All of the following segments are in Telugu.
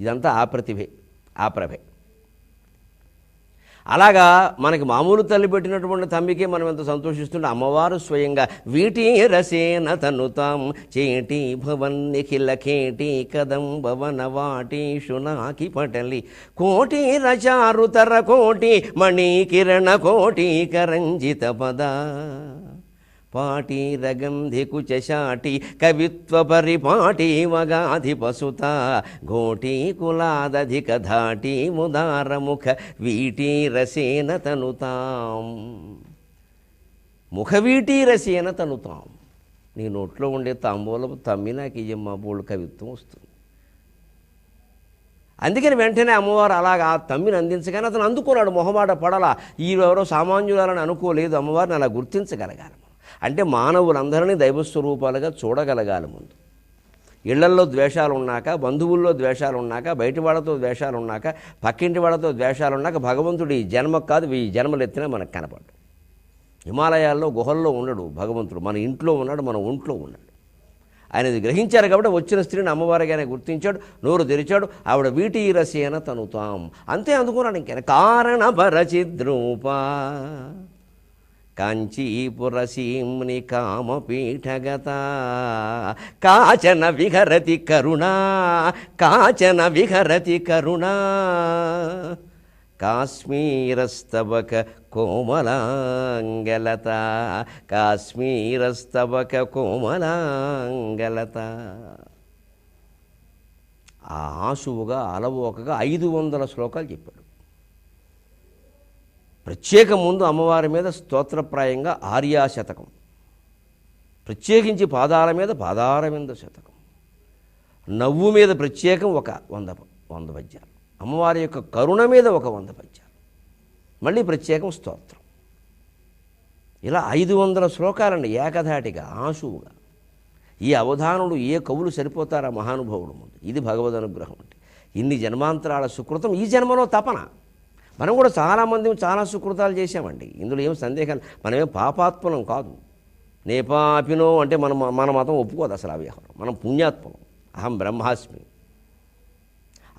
ఇదంతా ఆ ప్రతిభే ఆ ప్రభే. అలాగా మనకి మామూలు తల్లి పెట్టినటువంటి తమ్మికి మనం ఎంత సంతోషిస్తుంటే అమ్మవారు స్వయంగా వీటి రసేన తనుతాం చేటి భవన్ నిఖిల కేటి కదం భవన వాటి శునాకి పటలి. కోటి రచారుతర కోటి మణి కిరణ కోటి కరంజిత పద. పాటి రగంధి కుచాటి కవిత్వ పరిపాటి వగాధి పసుత ఘోటి కులాదధిక ధాటి ముదారముఖ వీటి రసేన తనుతాం. ముఖవీటి రసేన తనుతాం. నీ నోట్లో ఉండే తాంబూలపు తమ్మి నాకు ఇయ్యమ్మ బోళ్ళు కవిత్వం వస్తుంది. అందుకని వెంటనే అమ్మవారు అలాగా ఆ తమ్మిని అందించగానే అతను అందుకున్నాడు మొహమాట పడలా. ఈ ఎవరో సామాన్యులని అనుకోలేదు అమ్మవారిని అలా గుర్తించగలగాలి. అంటే మానవులందరినీ దైవస్వరూపాలుగా చూడగలగాలి ముందు. ఇళ్ళల్లో ద్వేషాలు ఉన్నాక బంధువుల్లో ద్వేషాలు ఉన్నాక బయటి వాళ్ళతో ద్వేషాలు ఉన్నాక పక్కింటి వాళ్ళతో ద్వేషాలు ఉన్నాక భగవంతుడు ఈ జన్మ కాదు ఈ జన్మలు ఎత్తినా మనకు కనపడు హిమాలయాల్లో గుహల్లో ఉండడు భగవంతుడు మన ఇంట్లో ఉన్నాడు మన ఒంట్లో ఉన్నాడు. ఆయన ఇది గ్రహించారు కాబట్టి వచ్చిన స్త్రీని అమ్మవారిగానే గుర్తించాడు నోరు తెరిచాడు ఆవిడ వీటి రసేన తనుతాం. అంతే అందుకున్నాడు ఇంకేనా కారణ పరచిద్రూప కాంచీపురసీంని కామపీఠగత. కాచన విహరతి కరుణా కాచన విహరతి కరుణా. కాశ్మీరస్తవక కోమలాంగలత కాశ్మీరస్తవక కోమలాంగలత. ఆ ఆశువుగా అలవోకగా ఐదు వందల శ్లోకాలు చెప్పాడు. ప్రత్యేక ముందు అమ్మవారి మీద స్తోత్రప్రాయంగా ఆర్యా శతకం. ప్రత్యేకించి పాదాల మీద పాదారవింద శతకం. నవ్వు మీద ప్రత్యేకం ఒక వంద వంద పద్యాలు. అమ్మవారి యొక్క కరుణ మీద ఒక వంద పద్యాలు. మళ్ళీ ప్రత్యేకం స్తోత్రం. ఇలా ఐదు వందల శ్లోకాలండి ఏకధాటిగా ఆశువుగా ఈ అవధానుడు ఏ కవులు సరిపోతారా మహానుభావుడు ముందు? ఇది భగవద్ అనుగ్రహం అంటే. ఇన్ని జన్మాంతరాల సుకృతం ఈ జన్మలో తపన. మనం కూడా చాలామంది చాలా సుకృతాలు చేశామండి. ఇందులో ఏం సందేహాలు మనమేం పాపాత్మలం కాదు. నేపాపినో అంటే మనం మన మతం ఒప్పుకోదు అసలు ఆ వ్యవహారం. మనం పుణ్యాత్మలం. అహం బ్రహ్మాస్మి.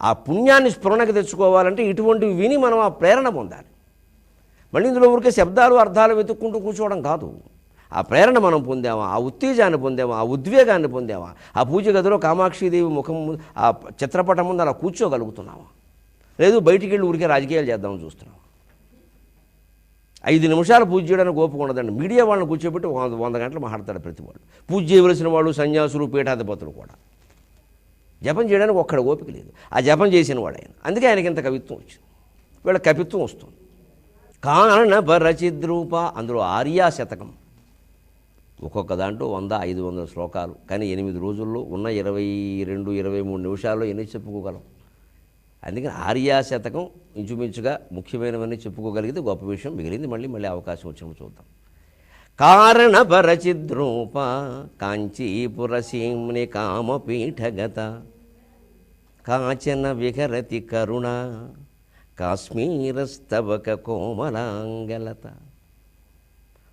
ఆ పుణ్యాన్ని స్ఫురణకు తెచ్చుకోవాలంటే ఇటువంటివి విని మనం ఆ ప్రేరణ పొందాలి. మళ్ళీ ఇందులో ఊరికే శబ్దాలు అర్థాలు వెతుక్కుంటూ కూర్చోవడం కాదు. ఆ ప్రేరణ మనం పొందామా? ఆ ఉత్తేజాన్ని పొందామా? ఆ ఉద్వేగాన్ని పొందామా? ఆ పూజ గదిలో కామాక్షిదేవి ముఖం ముందు ఆ చిత్రపటం ముందు అలా కూర్చోగలుగుతున్నామా? లేదు బయటికి వెళ్ళి ఊరికే రాజకీయాలు చేద్దామని చూస్తున్నాం. ఐదు నిమిషాలు పూజ చేయడానికి ఓపిక ఉండదండి. మీడియా వాళ్ళని కూర్చోబెట్టి వంద వంద గంటలు మాట్లాడతాడు ప్రతి వాళ్ళు. పూజ చేయవలసిన వాళ్ళు సన్యాసులు పీఠాధిపతులు కూడా. జపం చేయడానికి ఒక్కడ ఓపిక లేదు. ఆ జపం చేసిన వాడు ఆయన అందుకే ఆయనకి ఇంత కవిత్వం వచ్చింది. వీళ్ళ కవిత్వం వస్తుంది. కారణ భరచిద్రూప అందులో ఆర్యా శతకం. ఒక్కొక్క దాంట్లో వంద ఐదు వందల శ్లోకాలు. కానీ ఎనిమిది రోజుల్లో ఉన్న ఇరవై రెండు ఇరవై మూడు నిమిషాల్లో ఎన్ని చెప్పుకోగలం? అందుకని ఆర్యా శతకం ఇంచుమించుగా ముఖ్యమైనవన్నీ చెప్పుకోగలిగితే గొప్ప విషయం. మిగిలింది మళ్ళీ మళ్ళీ అవకాశం వచ్చినప్పుడు చూద్దాం. కారణ పరచిద్రూప కాంచీపురసీమ్ని కామపీఠగత కాచన విహరతి కరుణ కాశ్మీరస్తవక కోమలాంగలత.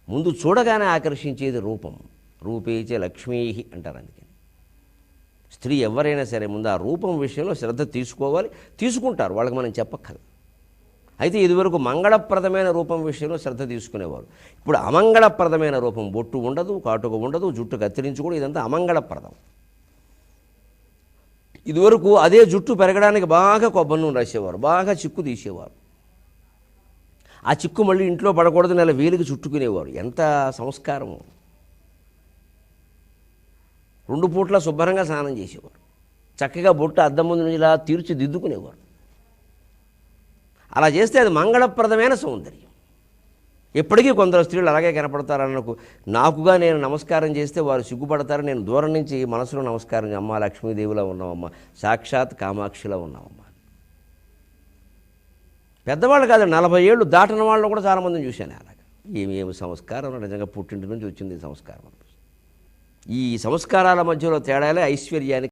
ముందు చూడగానే ఆకర్షించేది రూపం. రూపేచ లక్ష్మీ అంటారు అందుకని. స్త్రీ ఎవరైనా సరే ముందు ఆ రూపం విషయంలో శ్రద్ధ తీసుకోవాలి. తీసుకుంటారు. వాళ్ళకి మనం చెప్పక్కర్లేదు. అయితే ఇదివరకు మంగళప్రదమైన రూపం విషయంలో శ్రద్ధ తీసుకునేవారు. ఇప్పుడు అమంగళప్రదమైన రూపం బొట్టు ఉండదు కాటుక ఉండదు జుట్టు కత్తిరించి కూడా ఇదంతా అమంగళప్రదం. ఇదివరకు అదే జుట్టు పెరగడానికి బాగా కొబ్బరి నూనె రాసేవారు బాగా చిక్కు తీసేవారు. ఆ చిక్కు మళ్ళీ ఇంట్లో పడకూడదు నెల వేలికి చుట్టుకునేవారు. ఎంత సంస్కారము. రెండు పూట్ల శుభ్రంగా స్నానం చేసేవారు చక్కగా బొట్టు అద్దం ముందు నుంచి ఇలా తీర్చిదిద్దుకునేవారు అలా చేస్తే అది మంగళప్రదమైన సౌందర్యం. ఎప్పటికీ కొందరు స్త్రీలు అలాగే కనపడతారన్నకు నాకుగా నేను నమస్కారం చేస్తే వారు సిగ్గుపడతారు. నేను దూరం నుంచి మనసులో నమస్కారం అమ్మ లక్ష్మీదేవిలా ఉన్నామమ్మ సాక్షాత్ కామాక్షిలా ఉన్నామమ్మ పెద్దవాళ్ళు కాదు నలభై ఏళ్ళు దాటిన వాళ్ళు కూడా చాలామందిని చూశాను అలాగ. ఏమి ఏమి సంస్కారం నిజంగా పుట్టింటి నుంచి వచ్చింది ఈ సంస్కారం ఈ సంస్కారాల మధ్యలో తేడాలే ఐశ్వర్యానికి